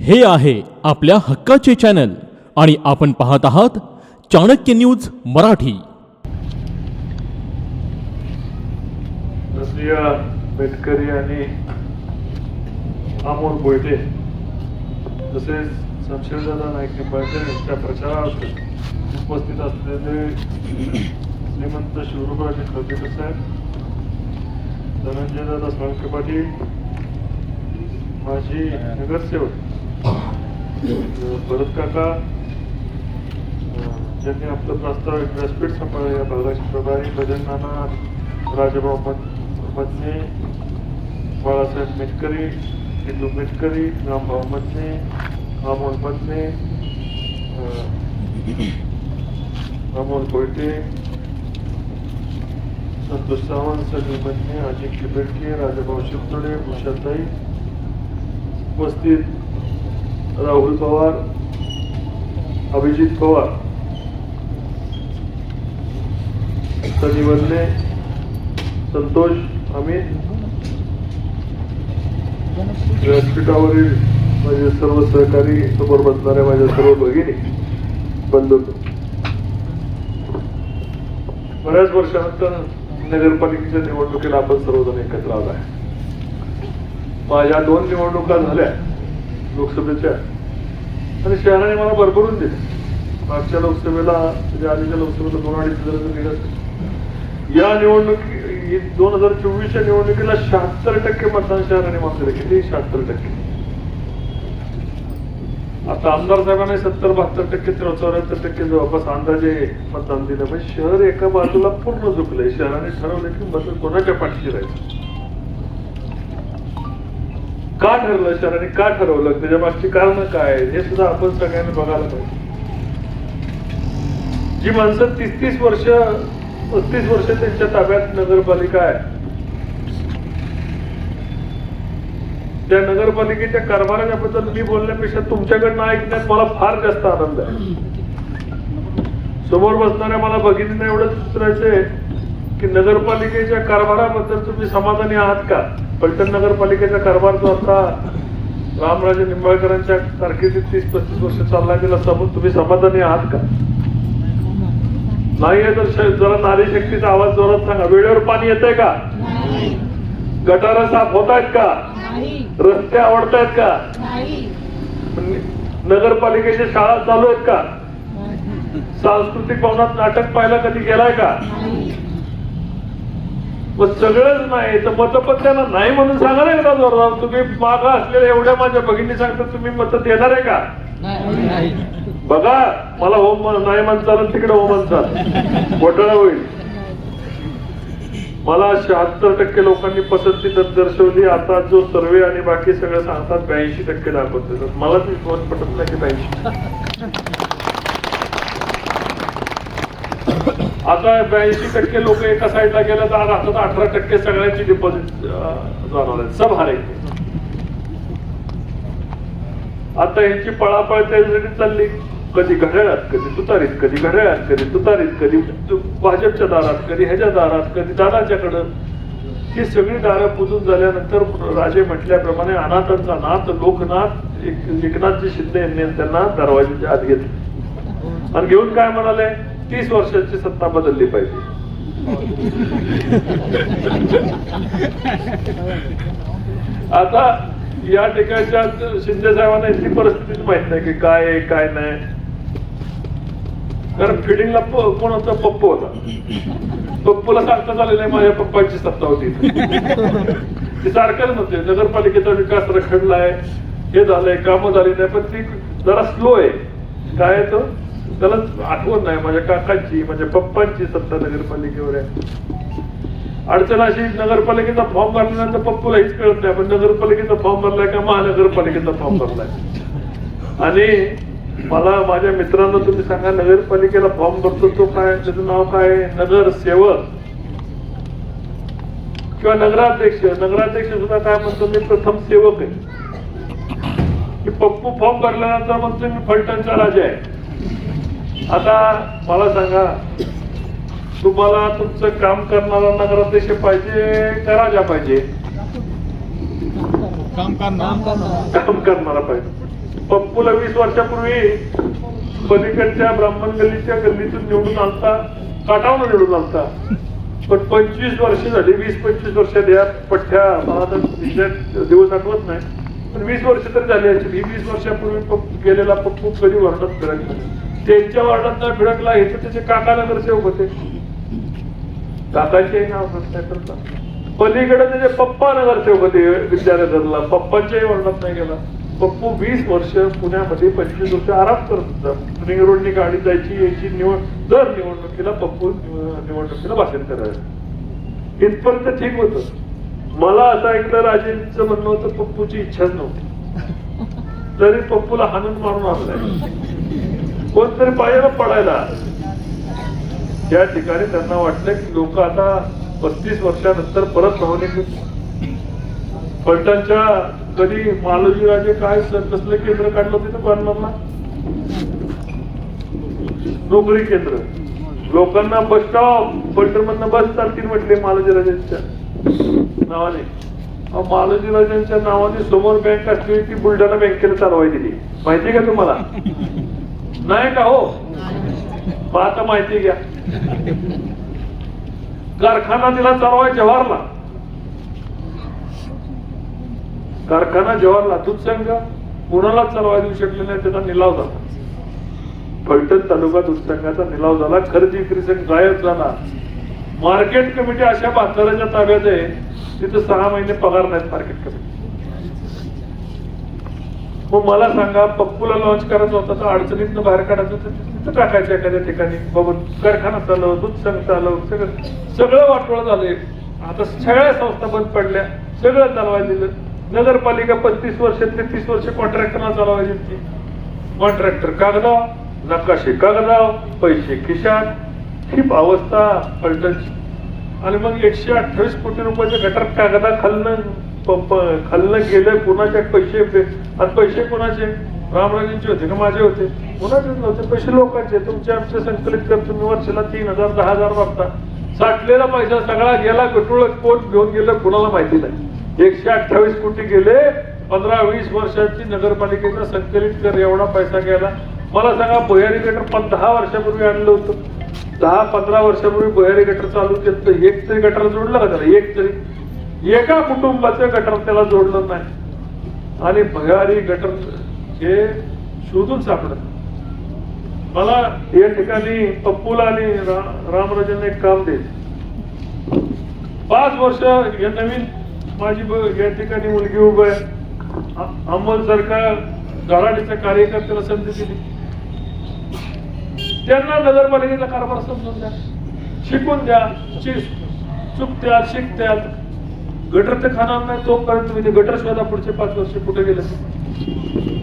हे आहे आपल्या हक्काचे चॅनल आणि आपण पाहत आहात चाणक्य न्यूज मराठी. रसिया आणि अमोल बोयटे तसेच शमशेरदादा नाईक निंबाळकर यांच्या प्रचारार्थ उपस्थित असलेले श्रीमंत शिवरूपराजे खळकेकर साहेब धनंजयदादा साळुंके पाटील माझी नगरसेवक भरत काका ज्यांनी आपलं प्रास्ताविक व्यासपीठ सांभाळलं या भागाचे प्रभारी भजन नाना राजाभाऊ मत- बाळासाहेब मेटकरी किटू मेटकरी रामभाऊ मदने अमोल मदने अमोल कोयटे संतोष सावंत सजीव मदने अजिंक्य बेडके राजाभाऊ शिवतोडे उषाताई उपस्थित राहुल पवार अभिजित पवार. सनी संतोष अमित. व्यासपीठावरील माझे सर्व सहकारी समोर बसणाऱ्या माझ्या सर्व भगिनी बंधू बऱ्याच वर्षानंतर नगरपालिकेच्या निवडणुकीला आपण सर्वजण एकत्र आलो आहे. माझ्या दोन निवडणुका झाल्या. लोकसभेच्या आणि शहराने मला भरभरून दिले. मागच्या लोकसभेला म्हणजे आधीच्या लोकसभेला दोन अडीच हजार दिलं या निवडणुकी दोन हजार चोवीसच्या निवडणुकीला शहात्तर टक्के मतदान शहराने मागले किती शहात्तर टक्के. आता आमदार साहेबांनी सत्तर बहात्तर टक्के चौऱ्याहत्तर टक्के जवळपास अंदाजे मतदान दिलं. म्हणजे शहर एका बाजूला पूर्ण झुकलंय. शहराने ठरवलं की मत कोणाच्या पाठीशी राहायचं? का ठरलं शहराने? का ठरवलं? त्याच्या मागची कारण काय? हे सुद्धा आपण सगळ्यांनी बघायला पाहिजे. जी माणसं तीस तीस वर्ष पस्तीस वर्ष त्यांच्या ताब्यात नगरपालिका आहे. त्या नगरपालिकेच्या कारभाराच्या बद्दल मी बोलण्यापेक्षा तुमच्याकडनं ऐकण्यात मला फार जास्त आनंद आहे. समोर बसणाऱ्या मला भगिनींना एवढंच विचारायचंय की नगरपालिकेच्या कारभाराबद्दल तुम्ही समाधानी आहात का? पलटण नगरपालिकेचा कारभार जो आता रामराजे निंबाळकरांच्या कारकिर्दीत तीस पस्तीस वर्ष चाललाय त्याला सम तुम्ही समाधानी आहात का? नाहीये तर श- जरा नारी शक्तीचा आवाज जोरात सांगा. वेळेवर पाणी येतंय का? गटार साफ होत आहेत का? नाही. रस्ते आवडतायत का? नाही. नगरपालिकेच्या शाळा चालू आहेत का? सांस्कृतिक भवनात नाटक पाहायला कधी गेलाय का? पण सगळंच नाही. तर मत त्यांना नाही म्हणून सांगा ना एकदा जोरदार. तुम्ही माग असलेल्या एवढ्या माझ्या भगिनी सांगता तुम्ही मत देणार आहे का? बघा मला होम म्हण- नाही म्हणता तिकडे हो म्हणतात. घोटाळा होईल. मला शहात्तर टक्के लोकांनी पसंती तर दर्शवली. आता जो सर्वे आणि बाकी सगळं सांगतात ब्याऐंशी टक्के दाखवते मला ती फोन पटत नाही की ब्याऐंशी. आता ब्याऐंशी टक्के लोक एका साईडला गेल्या तर आता अठरा टक्के सगळ्यांची डिपॉझिट जाणवले सब हारायचे आता यांची पळापळ त्यासाठी चालली. कधी घड्याळात कधी तुतारीत कधी घड्याळात कधी तुतारीत कधी भाजपच्या दारात कधी ह्याच्या दारात कधी दादाच्याकडं. ही सगळी दारं पुजून झाल्यानंतर राजे म्हटल्याप्रमाणे अनाथांचा नाथ लोकनाथ एक- एकनाथजी शिंदे यांनी त्यांना दरवाजाच्या आत घेतले. आणि घेऊन काय म्हणाले? तीस वर्षाची सत्ता बदलली पाहिजे. आता या ठिकाणच्या शिंदे साहेबांना इथली परिस्थितीच माहीत नाही की काय आहे काय नाही. कारण फिडिंगला कोण होता पप्पू होता. पप्पूला सारखं झालेलं आहे माझ्या पप्पाची सत्ता होती. ती ते सारखंच नव्हते नगरपालिकेचा विकास रखडलाय हे झालंय कामं झाली नाही पण ती जरा स्लो आहे. काय येतं तो? त्याला आठवण नाही. माझ्या काकांची माझ्या पप्पांची सत्ता नगरपालिकेवर आहे. अडचण अशी नगरपालिकेचा फॉर्म भरल्यानंतर पप्पूला हेच कळत नाही. आपण नगरपालिकेचा फॉर्म भरलाय का महानगरपालिकेचा फॉर्म भरलाय? आणि मला माझ्या मित्रांना तुम्ही सांगा नगरपालिकेला फॉर्म भरतो तो काय? त्याचं नाव काय आहे? नगरसेवक किंवा नगराध्यक्ष. नगराध्यक्ष सुद्धा काय म्हणतो? मी प्रथम सेवक आहे. की पप्पू फॉर्म भरल्यानंतर म्हणतो मी फलटणचा राजा आहे. आता मला सांगा तुम्हाला तुमचं काम करणारा नगराध्यक्ष पाहिजे का राजा पाहिजे? काम करणार. काम करणारा. पाहिजे. पप्पूला वीस वर्षापूर्वी पलीकडच्या ब्राह्मण गल्लीच्या गल्लीतून निवडून आणता काटावून निवडून आणता. पण पंचवीस वर्ष झाली वीस पंचवीस वर्षात या पठ्ठ्या मला आता exact दिवस आठवत नाही. पण वीस वर्ष तरी झाली असेल. ही वीस वर्षापूर्वी पप्पू गेलेला पप्पू कधी वार्डात फिरकला त्यांच्या वार्डात न फिरकला हे तर त्याचे काका नगरसेवक होते. काकाचे नाव नाही करता पलीकडे त्याचे पप्पा नगरसेवक होते विद्यानगरला. पप्पाच्याही वर्णात नाही गेला. पप्पू वीस वर्ष पुण्यामध्ये पंचवीस वर्ष आराम करत होता. रिंग रोडनी गाडी जायची यायची निवड दर निवडणुकीला पप्पू निवडणुकीला भाषण करायचं इथपर्यंत ठीक होत. मला असं ऐकलं राजेंचं म्हणणं होतं पप्पूची इच्छाच नव्हती. तरी पप्पूला हाणून मारून आणलाय. कोणतरी पाहिजे ना पडायला. त्या ठिकाणी त्यांना वाटलं की लोक आता पस्तीस वर्षानंतर परत भावनिक फलटणच्या कधी मालोजीराजे काय कसलं केंद्र काढलं होतं तिथं कॉर्नरला नोकरी केंद्र. लोकांना बस स्टॉप फलटण मधनं बस चालतील म्हटले मालोजीराजांच्या नावाने. मालोजीराजांच्या मालोजी राजांच्या नावाने समोर बँक असली ती बुलढाणा बँकेला चालवाय दिली माहिती का तुम्हाला? नाही का हो? आता माहिती घ्या. कारखाना तिला चालवाय जवाहरला. कारखाना जवाहरला. दूध संघ कुणाला चालवाय देऊ शकले नाही त्याचा निलाव झाला. फलटण तालुका दूध संघाचा निलाव झाला. खरेदी विक्री संघ गायब झाला. मार्केट कमिटी अशा म्हाताऱ्याच्या ताब्यात आहे. तिथं सहा महिने पगार नाहीत मार्केट कमिटी मग मला सांगा पप्पूला लॉन्च करायचं होतं तर अडचणीतनं बाहेर काढायचं तर तिथं टाकायचं एखाद्या ठिकाणी. बाबा कारखाना चालव दूध संघ चालव सगळं सगळं वाटोळ झालंय आता सगळ्या संस्था बंद पडल्या. सगळं चालवायला दिलं. नगरपालिका पस्तीस वर्ष ते तीस वर्ष कॉन्ट्रॅक्टरला चालवायची ती कॉन्ट्रॅक्टर कागदाव नकाशे कागदाव पैसे खिशात. ही अवस्था पलटची आणि मग एकशे अठ्ठावीस कोटी रुपयाच्या गटर कागदा खालनं पंप खाल्लं गेलं कुणाचे पैसे पे- आणि पैसे कुणाचे? रामराजेंचे होते का माझे होते? कुणाचे नव्हते. पैसे लोकांचे. तुमचे आमचे संकलित कर. तुम्ही वर्षाला तीन हजार दहा हजार मागता. साठलेला पैसा सगळा गेला गटुळ कोण घेऊन गेलं कुणाला माहिती नाही. एकशे अठ्ठावीस कोटी गेले. पंधरा वीस वर्षाची नगरपालिकेचा संकलित कर एवढा पैसा गेला. मला सांगा भुयारी गटर पण दहा वर्षापूर्वी आणलं होतं. दहा पंधरा वर्षापूर्वी भुयारी गटर चालू केलं एक तरी गटर जोडलं का त्याला? एक तरी. एका कुटुंबाचं गटर त्याला जोडलं नाही. आणि भगारी गटर हे शोधून सापडत मला या ठिकाणी पप्पूला आणि रामराजांना एक काम दे. पाच वर्ष या नवीन माझी या ठिकाणी मुलगी उभं आहे. अंमल सरकार गराडीच्या कार्यकर्त्याला संधी दिली. त्यांना नगरपालिकेचा कारभार समजून द्या. शिकून द्या. चुकत्या चुकत्यात शिकत्यात. गटरचं ते खाणार नाही तोपर्यंत मी ते गटर शोधा पुढचे पाच वर्ष कुठे गेले ते.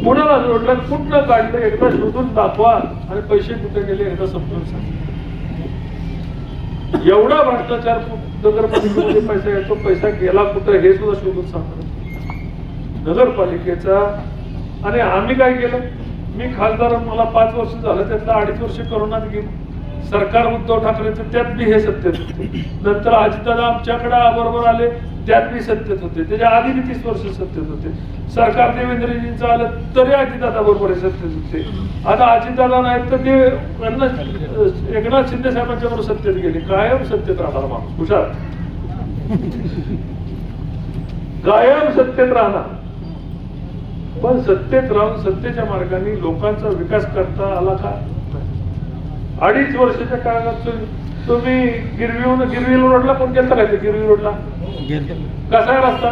कुणाला जोडलं कुठलं काढलं एकदा शोधून दाखवा आणि पैसे कुठे गेले एकदा समजून सांगा एवढा भ्रष्टाचार नगरपालिकेमध्ये पैसा येतो पैसा गेला कुठं हे सुद्धा शोधून सांगतो नगरपालिकेचा आणि आम्ही काय केलं? मी खासदार मला पाच वर्ष झालं त्यातलं अडीच वर्ष करोनात गेली. सरकार उद्धव ठाकरेचं त्यात बी हे सत्य नंतर अजितदादा आमच्याकडे बरोबर आले. त्यात बी सत्तेत होते त्याच्या आधी तीस वर्ष सत्तेत होते. सरकार देवेंद्रजींचं आलं तरी अजितदादा बरोबर हे सत्तेत होते. आता अजितदादा नाहीत तर ते यांना, एकनाथ शिंदे साहेबांच्या बरोबर सत्तेत गेले. कायम सत्तेत राहणार माणूस. हुशार. कायम सत्तेत राहणार. पण सत्तेत राहून सत्तेच्या मार्गाने लोकांचा विकास करता आला का? अडीच वर्षाच्या काळात तुम्ही- गिरवी गिरवी रोडला कोण गेलता राहिले गिरवी रोडला? कसा आहे रस्ता?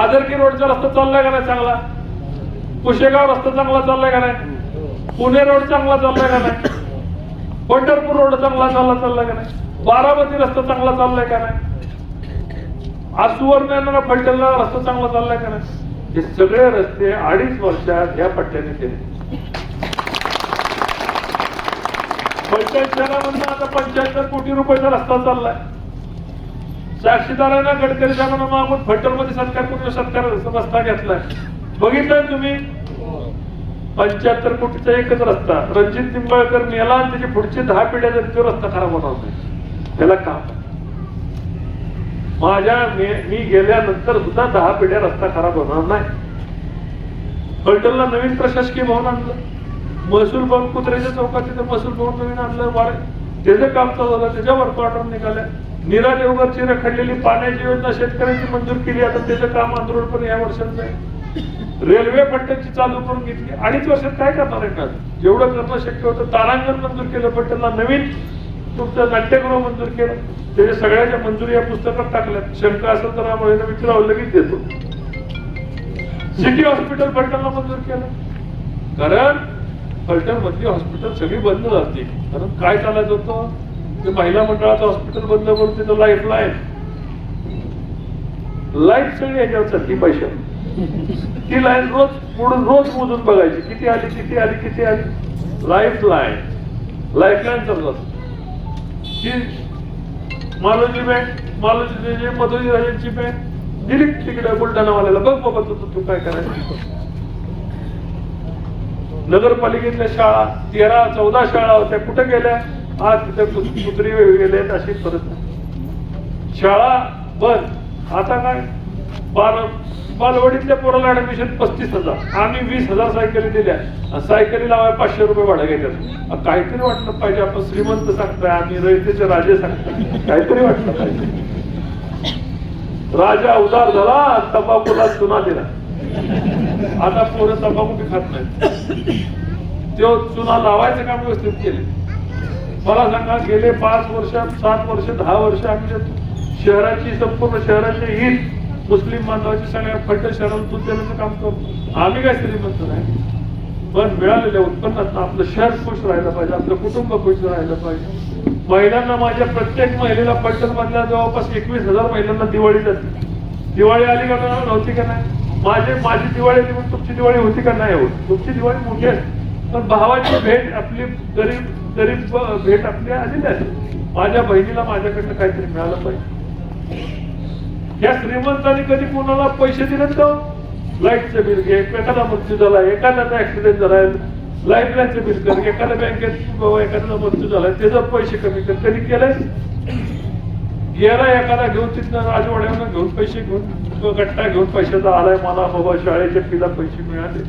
आदरकी रोडचा रस्ता चाललाय का नाही चांगला? कुशेगाव रस्ता चांगला चाललाय का नाही? पुणे रोड चांगला चाललाय का नाही? पंढरपूर रोड चांगला चालला चाललाय का नाही? बारामती रस्ता चांगला चाललाय का नाही? आज सुवर्ण फलटणला रस्ता चांगला चाललाय का नाही? हे सगळे रस्ते अडीच वर्षात या पट्ट्याने केले. फलटण शहरामधनं आता पंच्याहत्तर कोटी रुपयाचा रस्ता चाललाय. साक्षीदारांना गडकरी साहेबांना मागून फलटण सत्कार करून सत्कार रस्ता घेतलाय बघितलं तुम्ही? पंच्याहत्तर कोटीचा एकच रस्ता. रणजित निंबाळकर मेला आणि त्याची पुढची दहा पिढ्या जर तो रस्ता खराब होणार नाही. त्याला काम माझ्या मी गेल्यानंतर सुद्धा दहा पिढ्या रस्ता खराब होणार नाही. फलटणला नवीन प्रशासकीय भवन आणलं. महसूल भवन कुत्र्याच्या चौकात तिथे महसूल भवन नवीन आणलं. वाढ त्याचं काम चालू झालं. त्याच्या वर्क ऑर्डर निघाल्या. नीरा देवगरची रखडलेली पाण्याची योजना शेतकऱ्यांची मंजूर केली. आता त्याचं काम आंदोलन या वर्षाचं आहे. रेल्वे पट्ट्याची चालू करून घेतली. अडीच वर्षात काय करणार आहे का जेवढं करणं शक्य होतं तारांगण मंजूर केलं पट्ट्याला नवीन तुमचं नाट्यगृह मंजूर केलं. त्याच्या सगळ्याच्या मंजुरी या पुस्तकात टाकल्यात. शंका असेल तर आम्हाला विचारावं लगेच देतो. सिटी हॉस्पिटल फलटणला मंजूर केलं. कारण फलटण मधली हॉस्पिटल सगळी बंद झाली कारण काय चालायचं होतं? ते महिला मंडळाचं हॉस्पिटल बंद करून तिथं लाईफ लाईन लाईफ सगळी याच्यावर चालली पैशा ती लाईन रोज पुढून रोज मोजून बघायची किती आली किती आली किती आली. लाईफ लाईन लाईफ लाईन चालत ती मालोजी बँक मालोजी मधुजी राजांची बँक दिली तिकडे बुलढाणावाल्याला बघ बाबा तू तू काय करायचं. नगरपालिकेतल्या शाळा तेरा चौदा शाळा होत्या कुठे गेल्या? आज तिथे कुत्री गेले अशी परत शाळा बंद. आता काय बाल बालवाडीतल्या पोराला ऍडमिशन पस्तीस हजार. आम्ही वीस हजार सायकली दिल्या. सायकली लावाय पाचशे रुपये भाडं घेतात. काहीतरी वाटलं पाहिजे. आपण श्रीमंत सांगताय. आम्ही रयतेचे राजे सांगताय. काहीतरी वाटलं पाहिजे. राजा उदार झाला. तंबाखूला चुना दिला. आता पोरं तंबाखू खात नाही तो चुना लावायचं काम व्यवस्थित केले. मला सांगा गेले पाच वर्ष सात वर्ष दहा वर्ष आम्ही शहराची संपूर्ण शहराची ईद मुस्लिम बांधवाची सगळ्या फट शहरातून दूध देण्याचं काम करतो. आम्ही काय श्रीमंत नाही. पण मिळालेल्या उत्पन्नात आपलं शहर खुश राहिलं पाहिजे आपलं कुटुंब खुश राहिलं पाहिजे. महिलांना माझ्या प्रत्येक महिलेला पलटण मधल्या जवळपास एकवीस हजार महिलांना दिवाळी जाते दिवाळी आली का नाही? नव्हती का नाही? माझे माझी दिवाळी आली म्हणून तुमची दिवाळी होती का नाही? होत तुमची दिवाळी मोठी आहे. पण भावाची भेट आपली गरीब तरी भेट आपली आलेली आहे. माझ्या बहिणीला माझ्याकडनं काहीतरी मिळालं पाहिजे. या श्रीमंतांनी कधी कोणाला पैसे दिलेत का लाईटचं बिल घे एखादा मृत्यू झाला एखाद्याचा ऍक्सिडेंट झालाय लाइट बिल कर एखाद्या बँकेत बाबा एखाद्याचा मृत्यू झालाय त्याचं पैसे कमी कर कधी केलंय? याला एखादा घेऊन तिथनं राजवाड्यावर घेऊन पैसे घेऊन गट्टा घेऊन पैशाचा आलाय मला बाबा शाळेच्या फीला पैसे मिळाले.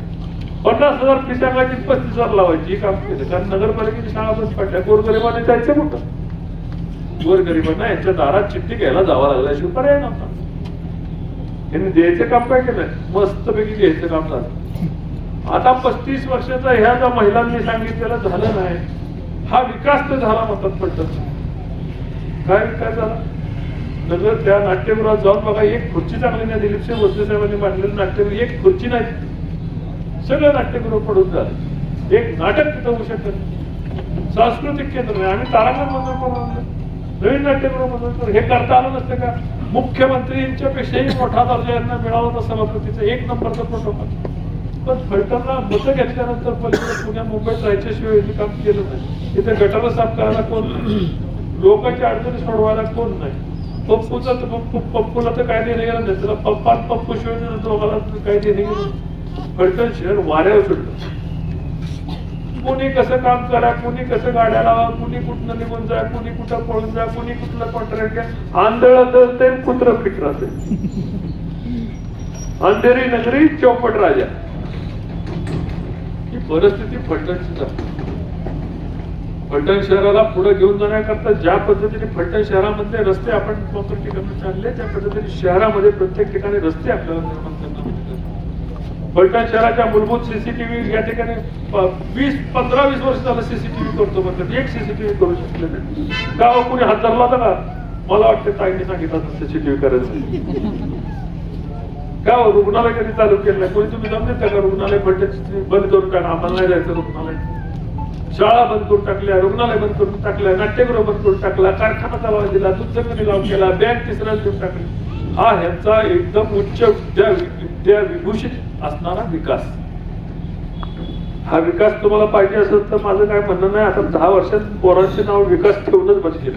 पन्नास हजार फी सांगायची पस्तीस हजार लावायची काम केलं कारण नगरपालिकेची शाळा बस पडल्या. गोरगरिबाने जायचं कुठं? गोरगरिबांना यांच्या दारात चिठ्ठी घ्यायला जावं लागल्याशिवाय पर्याय नव्हता. यांनी द्यायचं काम काय केलंय मस्तपैकी घ्यायचं काम झालं. आता पस्तीस वर्षाचा ह्या ज्या महिलांनी सांगितलेलं झालं नाही हा विकास तर झाला म्हणतात पडतात. काय विकास झाला? नगर त्या नाट्यगृहात जाऊन बघा एक खुर्ची चांगली नाही दिलीप सिंग भोसले साहेबांनी मांडलेली नाट्यगृह एक खुर्ची नाही. सगळं नाट्यगृह पडून झालं. एक नाटक तिथं होऊ शकत नाही. सांस्कृतिक केंद्र नाही. आम्ही तारांगण मंजूर करून नवीन नाट्यगृह मंजूर करून हे करता आलं नसतं का? मुख्यमंत्रींच्यापेक्षाही मोठा दर्जा यांना मिळाला होता एक नंबरचा प्रोटोकॉल पण. फलटणला मतं घेतल्यानंतर पलीकडे पुण्या मुंबईत राहायच्याशिवाय यांनी काम केलं नाही. इथे गटाला साफ करायला कोण नाही. लोकांच्या अडचणी सोडवायला कोण नाही. पप्पूचा तर पप्पू पप्पूला तर काय देणे गेलं नाही. त्याला पप्पा पप्पू शिवाय दोघाला काय देणे गेलं फडकन शहर वाऱ्यावर सुटलं कोणी कसं काम करा कोणी कसं गाड्या लावा कोणी कुठनं निघून जा कोणी कुठं पळून जा कोणी कुठलं कॉन्ट्रॅक्ट घ्या. आंधळ ते कुत्र फिट राहते अंधेरी नगरी चौपट राजा. ही परिस्थिती फलटणची फलटण शहराला पुढे घेऊन जाण्याकरता ज्या पद्धतीने फलटण शहरामध्ये रस्ते आपण प्रत्येक ठिकाणी चालले त्या पद्धतीने शहरामध्ये प्रत्येक ठिकाणी रस्ते आपल्याला निर्माण करणं फलटण शहराच्या मूलभूत सीसीटीव्ही या ठिकाणी वीस पंधरा वीस वर्ष झालं सीसीटीव्ही करतो म्हणतात. एक सीसीटीव्ही करू शकले नाही. का कोणी हात धरला होता का मला वाटतं ताईने सांगितलं सीसीटीव्ही करायचं. का रुग्णालय कधी चालू केलं नाही? कोणी तुम्ही जमले त्या का रुग्णालय फलटण बंद करून टाका? आम्हाला नाही जायचं रुग्णालय. शाळा बंद करून टाकल्या रुग्णालय बंद करून टाकल्या नाट्यगृह बंद करून टाकला कारखाना चालवा दिला दूध जमिनी लावून केला बँक तिसऱ्या देऊन टाकली. हा ह्यांचा एकदम उच्च विद्या विद्या विभूषित असणारा विकास. हा विकास तुम्हाला पाहिजे असेल तर माझं काय म्हणणं नाही. आता दहा वर्षात पोरांचे नाव विकास ठेवूनच बसले.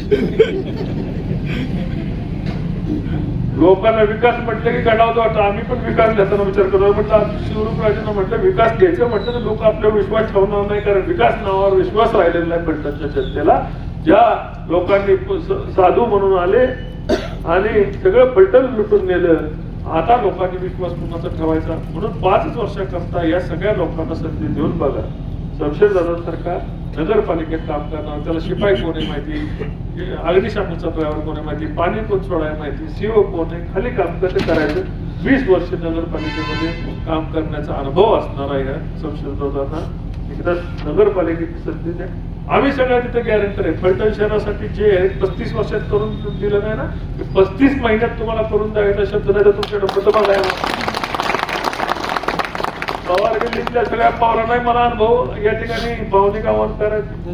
लोकांना विकास म्हटलं की गडावतो वाटतं. आम्ही पण विकास घेताना विचार करतो म्हटलं शिवरूप म्हटलं विकास घ्यायचं म्हटलं तर लोक आपल्यावर विश्वास ठेवणार नाही. कारण विकास नावावर विश्वास राहिलेला नाही पंडितांच्या जनतेला. ज्या लोकांनी साधू म्हणून आले आणि सगळं फलटण लुटून नेलं आता लोकांनी विश्वास कुणाचा ठेवायचा. म्हणून पाच वर्षाकरता या सगळ्या लोकांना संधी देऊन बघा. शमशेर सरकार नगरपालिकेत काम करणार त्याला शिपाई कोण आहे माहिती? अग्निशामकचा ड्रायव्हर कोण आहे माहिती? पाणी कोण सोडायला माहिती? सीओ कोण आहे? खाली काम कसं करायचं? वीस वर्ष नगरपालिकेमध्ये काम करण्याचा अनुभव असणार आहे शमशेर एकदा नगरपालिकेची संधी द्या. आम्ही सगळ्या तिथे गॅरंटर आहे. फलटण शहरासाठी जे आहे पस्तीस वर्षात करून दिलं नाही ना ते पस्तीस महिन्यात तुम्हाला करून द्यायचा शब्द नाही तर तुमच्याकडे मतदान आहे. पवार गल्लीतल्या सगळ्या पवारांनाही मला अनुभव या ठिकाणी भावनिक आव्हान करायचं.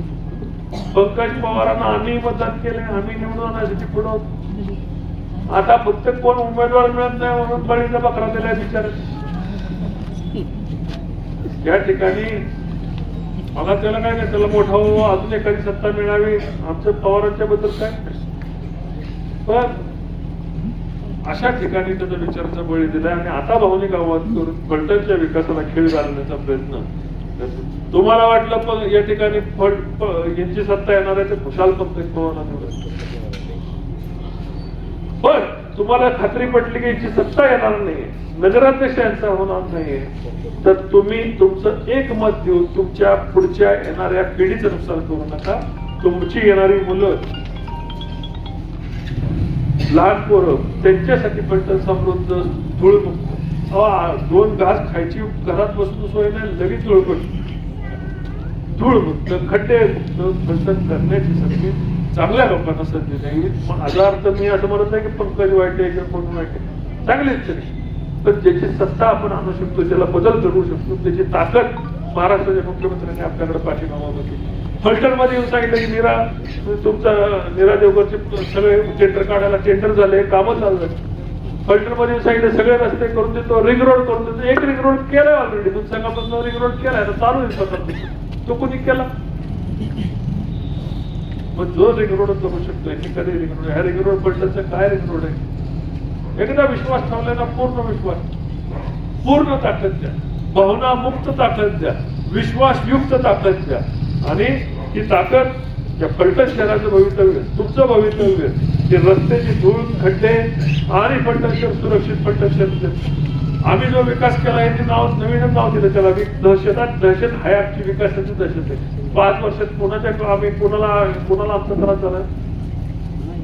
पंकज पवारांना आम्ही मतदान केले आम्ही निवडून आणायची पुढं आता फक्त कोण उमेदवार मिळत नाही म्हणून बळीचा बकरा दिलाय विचार या ठिकाणी मला त्याला काय नाही त्याला मोठा हो अजून एखादी सत्ता मिळावी. आमच्या पवारांच्या बद्दल काय? पण अशा ठिकाणी त्याचा विचाराचा बळी दिला आणि आता भावनिक आव्हान करून फलटणच्या विकासाला खेळ घालण्याचा प्रयत्न. तुम्हाला वाटलं पण या ठिकाणी फट यांची सत्ता येणार आहे ते खुशाल पंकज पवारांना पण तुम्हाला खात्री पटली की याची सत्ता येणार नाही नगराध्यक्ष यांचा होणार नाहीये. तर तुम्ही तुमचं एक मत देऊन तुमच्या पुढच्या येणाऱ्या पिढीचं नुकसान करू नका. तुमची येणारी मुलं लहान पोरं त्यांच्यासाठी पलटण समृद्ध धूळमुक्त दोन घास खायची घरात बसून सोय नाही लगेच धुळपट धूळ मुक्त खड्डे मुक्त करण्याची संधी चांगल्या लोकांना संधी नाही माझा अर्थ मी असं म्हणत नाही की पंकज वाईट आहे किंवा कोण वाईट आहे. चांगलीच तरी पण ज्याची सत्ता आपण आणू शकतो ज्याला बदल करू शकतो त्याची ताकद महाराष्ट्राच्या मुख्यमंत्र्यांनी आपल्याकडे पाठीमागा होती. फलटणमध्ये येऊन सांगितलं की मीरा तुमचा निरा देवगरचे सगळे टेंडर काढायला टेंडर झाले कामं चालू झाली. फलटण येऊन सांगितलं सगळे रस्ते करून देतो रिंग रोड करून देतो. एक रिंग रोड केलाय ऑलरेडी दोन संघापासून रिंग रोड केलाय तर चालू आहे स्वतः तो कोणी केला? मग जो रिंग रोड करू शकतो एकीकडे रिंग रोड ह्या रिंग रोड फलटणचं काय रिंग रोड आहे? एकदा विश्वास ठेवला ना पूर्ण विश्वास. पूर्ण ताकद द्या. भावना मुक्त ताकद द्या. विश्वासयुक्त ताकद द्या. आणि ती ताकद या फलटण शहराचं भवितव्य तुमचं भवितव्य ते रस्त्याची धूळ खड्डे आणि फलटण शहर सुरक्षित फलटण शहर आम्ही जो विकास केला आहे ते नाव नवीनच नाव दिलं त्याला. वि- दहशत दहशत आहे विकासाची दहशत आहे. पाच वर्षात कोणाच्या आम्ही कोणाला कोणाला आमचा त्रास झाला?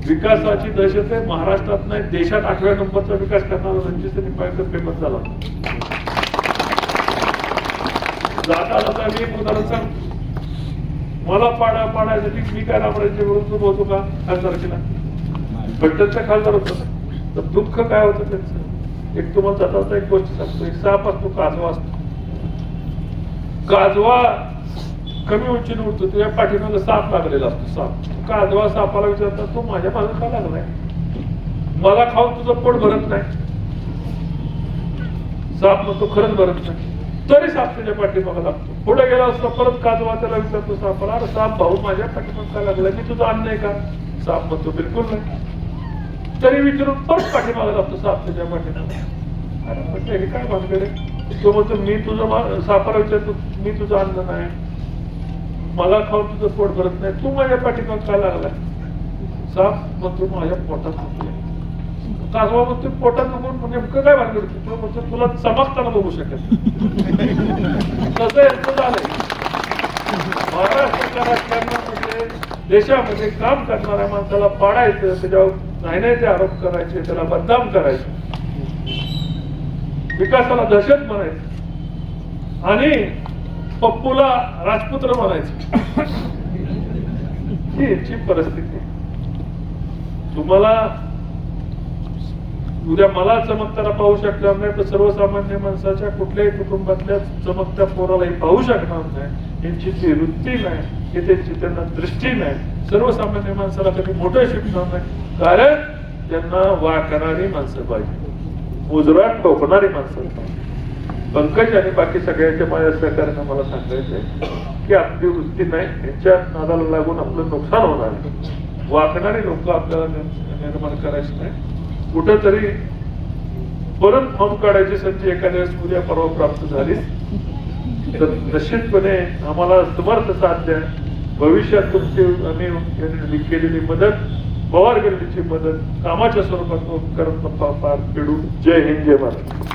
विकासाची दहशत आहे महाराष्ट्रात नाही देशात आठव्या नंबरचा विकास करणारा रणजित निंबाळकर फेमस झाला. जाता जाता मी कोणाला सांग. मला पाडा पाडायसाठी मी काय रामराज्य म्हणून सुरू होतो का? खासदारकीला. फलटणचा खासदार होतो ना. तर दुःख काय होतं त्यांचं? एक तुम्हाला जाता जाता एक गोष्ट सांगतो. एक साप असतो काजवा असतो. काजवा कमी उंचीने उडतो तुझ्या पाठीमागे साप लागलेला असतो साप. काजवा सापाला विचारता तो माझ्या मागे का लागलाय? मला खाऊन तुझं पोट भरत नाही. साप म्हणतो खरंच भरत नाही. तरी साप तुझ्या पाठीमागे लागतो. पुढे गेला असता परत काजवा त्याला विचारतो सापाला अरे साप भाऊ माझ्या पाठीमागे का लागलाय? मी तुझं अन्न आहे का? साप म्हणतो बिलकुल नाही. तरी विचारून परत पाठीमागे लागतो साप तुझ्या पाठीमागे. अरे म्हटलं हे काय भानगड आहे? तो म्हणतो मी तुझं मा- सापाला विचारतो मी तुझं अन्न नाही. मला खाऊन तुझं पोट भरत नाही. तू माझ्या पाठीमाग काय लागला साप म्हणतो माझ्या पोटात दुखलंय. कासवा म्हणतो पोटात दुखून नेमकं काय भानगड होती? म्हणजे म्हणतो तुला चमकताना बघू शकत तसं यांचं झालंय. महाराष्ट्र राजकारणामध्ये देशामध्ये काम करणाऱ्या माणसाला पाडायचं त्याच्यावर नाही नाही ते आरोप करायचे त्याला बदनाम करायचे. विकासाला दहशत म्हणायचं. आणि पप्पूला राजपुत्र म्हणायचं. याची परिस्थिती. तुम्हाला उद्या मला चमकताना पाहू शकणार नाही तर सर्वसामान्य माणसाच्या कुठल्याही कुटुंबातल्या चमकत्या पोरालाही पाहू शकणार नाही. यांची ती वृत्ती नाही हे त्यांची त्यांना दृष्टी नाही. सर्वसामान्य माणसाला कधी मोठं शिकणार नाही. कारण त्यांना वाकणारी माणसं पाहिजे. मुजराट ठोकणारी माणसं पाहिजे. पंकज आणि बाकी सगळ्यांच्या माझ्या सहकार्यानं मला सांगायचंय की आपली वृत्ती नाही यांच्या नादाला लागून आपलं नुकसान होणार वाकणारी लोक आपल्याला निर्माण करायची नाही. कुठंतरी परत फॉर्म काढायची संधी एखाद्या वेळेस उद्या परवा प्राप्त झाली. तर निश्चितपणे आम्हाला समर्थ साथ द्या. भविष्यात तुमची आम्ही यांनी केलेली मदत पवार गर्दीची मदत कामाच्या स्वरूपात करत पार पेडून जय हिंद जय महाराज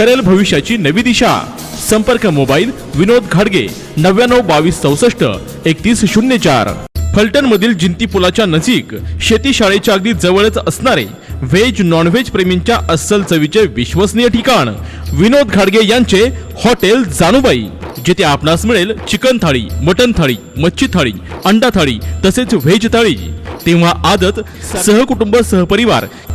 ठरेल भविष्याची नवी दिशा. संपर्क मोबाईल विनोद घाडगे नव्याण्णव बावीस चौसष्ट एकतीस शून्य चार. फलटण मधील जिंती पुलाच्या नजीक शेती शाळेच्या अगदी जवळच असणारे व्हेज नॉनव्हेज प्रेमींच्या अस्सल चवीचे विश्वसनीय ठिकाण. विनोद घाडगे यांचे हॉटेल जानुबाई जिथे आपणास मिळेल चिकन थाळी मटन थाळी मच्छी थाळी अंडा थाळी तसेच व्हेज थाळी. तेव्हा आजच सहकुटुंब सहपरिवार